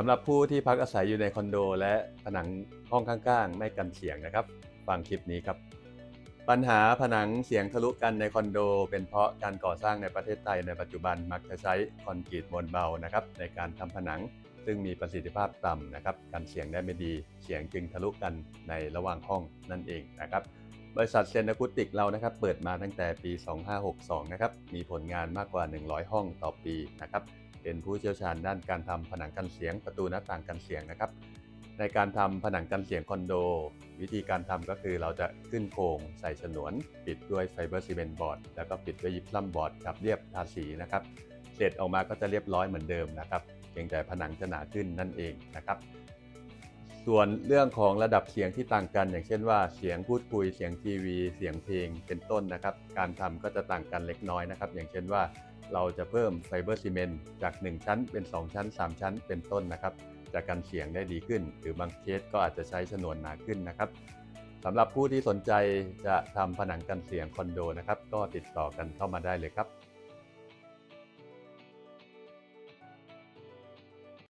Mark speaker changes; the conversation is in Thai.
Speaker 1: สำหรับผู้ที่พักอาศัยอยู่ในคอนโด และผนังห้องข้างๆ ไม่กันเสียงนะครับ ฟังคลิปนี้ครับ ปัญหาผนังเสียงทะลุกันในคอนโด เป็นเพราะการก่อสร้างในประเทศไทยในปัจจุบันมักจะใช้คอนกรีตมวลเบานะครับ ในการทำผนังซึ่งมีประสิทธิภาพต่ำนะครับกันเสียงได้ไม่ดีเสียงจึงทะลุกันในระหว่างห้องนั่นเองนะครับบริษัทเซนอะคูติกเรานะครับเปิดมาตั้งแต่ปี 2562 นะครับ มีผลงานมากกว่า 100 ห้องต่อปีนะครับ เป็นผู้เชี่ยวชาญด้านการทำผนังกันเสียงประตูหน้าต่างกันเสียงนะครับ ในการทำผนังกันเสียงคอนโด วิธีการทำก็คือเราจะขึ้นโครงใส่ฉนวน ปิดด้วยไฟเบอร์ซีเมนต์บอร์ดแล้วก็ปิดด้วยยิปซัมบอร์ดกับเรียบทาสีนะครับ เสร็จออกมาก็จะเรียบร้อยเหมือนเดิมนะครับเพียงแต่ผนังจะหนาขึ้นนั่นเองนะครับส่วนเรื่องของระดับเสียงที่ต่างกัน อย่างเช่นว่าเสียงพูดคุยเสียงทีวี เสียงเพลงเป็นต้นนะครับ การทำก็จะต่างกันเล็กน้อยนะครับ อย่างเช่นว่า เราจะเพิ่มไฟเบอร์ซีเมนต์จาก 1 ชั้นเป็น 2 ชั้น 3 ชั้นเป็นต้นนะครับจะกันเสียงได้ดีขึ้น หรือบางเคสก็อาจจะใช้ฉนวนหนาขึ้นนะครับสำหรับผู้ที่สนใจจะทำผนังกันเสียงคอนโดนะครับ ก็ติดต่อกันเข้ามาได้เลยครับ